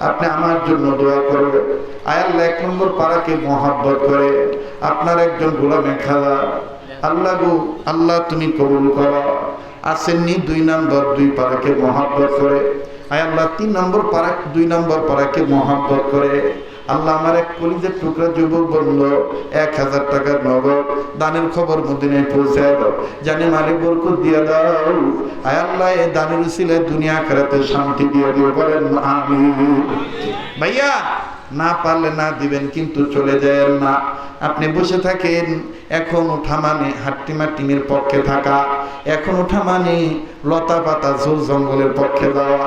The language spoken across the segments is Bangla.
আপনি আমার জন্য দোয়া করবে আয়াল্লাহ এক নম্বর পাড়াকে মহাব্বত করে। আপনার একজন গোলামে খালা। আল্লাহ গো, আল্লাহ তুমি কবুল করো। আসেননি দুই নম্বর দুই পাড়াকে মহাব্বত করে। আয়াল্লাহ তিন নম্বর পাড়া দুই নম্বর পাড়াকে মহাব্বত করে। আল্লাহ আমার এক কলিজের টুকরা যুবক বলল, এক হাজার টাকার নগদ দানের খবর মদিনায় পৌঁছে দাও। জানি মালিক বরকত দিয়ে দাও। আয় আল্লাহ এই দানের উচিলে দুনিয়া খেরাতে শান্তি দিয়ে দিও বলেন আমি ভাইয়া না পারলে না দিবেন, কিন্তু চলে যায় না। আপনি বসে থাকেন, এখন ওঠা মানে হাট্টিমা টিমের পক্ষে থাকা, এখন ওঠা মানে লতা পাতা ঝোল জঙ্গলের পক্ষে যাওয়া,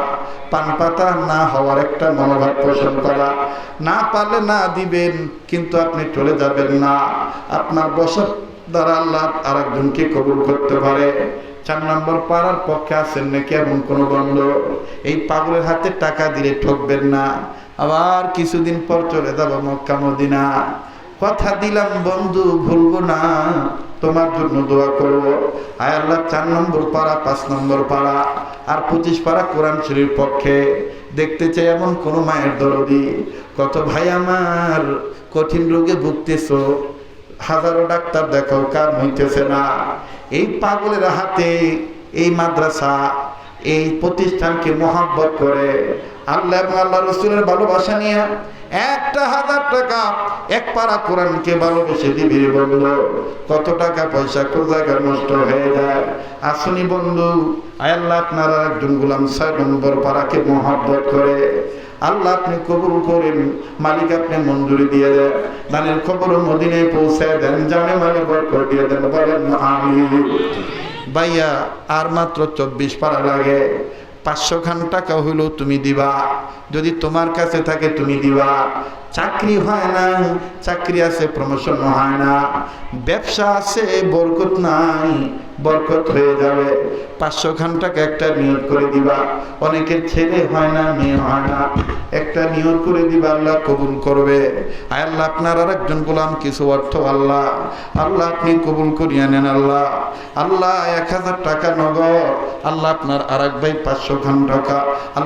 পান পাতা না হওয়ার একটা মনোভাব পোষণ করা। না পারলে না দিবেন, কিন্তু আপনি চলে যাবেন না। আপনার বসার দ্বারা আল্লাহ আর একজনকে কবুল করতে পারে। চার নম্বর পাড়ার পক্ষে আছেন নাকি এমন কোনো বন্ধ? এই পাগলের হাতে টাকা দিলে ঠকবেন না। আবার কিছুদিন পর চলে যাব মক্কা মদিনা। কথা দিলাম, বন্ধু, ভুলবো না, তোমার জন্য দোয়া করব। আয় আল্লাহ, চার নম্বর পাড়া, পাঁচ নম্বর পাড়া আর পঁচিশ পাড়া কোরআন শরীর পক্ষে। দেখতে চাই এমন কোনো মায়ের দরদি। কত ভাই আমার কঠিন রোগে ভুগতেছো, হাজারো ডাক্তার দেখাও কাম হইতেছে না। এই পাগলের হাতে এই মাদ্রাসা এই প্রতিষ্ঠানকে মহাব্বত করে। আল্লাহ এবং আল্লাহ রসুলের ভালোবাসা নিয়ে একটা হাজার টাকা এক পারা কোরআনকে ভালোবেসে দিবি বন্ধু। কত টাকা পয়সা জায়গায় নষ্ট হয়ে যায়? আসুনি বন্ধু আল্লাহ আপনারা একজন গুলাম ছয় নম্বর পাড়াকে মহাব্বত করে। আল্লাহ আপনি কবুল করেন, মালিক আপনি মঞ্জুরি দিয়ে দেন। দানের খবর মদিনে পৌঁছে দেন, জানে মানে দিয়ে দেন, বলেন আমি ভাইয়া, আর মাত্র চব্বিশ পারা লাগে। পাঁচশো খান টাকা হইলেও তুমি দিবা। যদি তোমার কাছে থাকে তুমি দিবা। চাকরি হয় না চাকরি আছে প্রমোশন হয় না। ব্যবসা আছে, বরকত নাই, বরকত হয়ে যাবে। পাঁচশো খান টাকা একটা নিয়োগ করে দিবা। অনেকের ছেলে হয় না, মেয়ে হয় না। একটা নিয়োগ করে দিবা, আল্লাহ কবুল করবে। আয় আল্লাহ, আপনার আর একজন গোলাম, কিছু অর্থ আল্লাহ। আল্লাহ, আপনি কবুল করিয়া নেন আল্লাহ। আল্লাহ, এক হাজার টাকা নগদ। আল্লাহ, আপনার আর এক ভাই পাঁচশো খান টাকা। আল্লাহ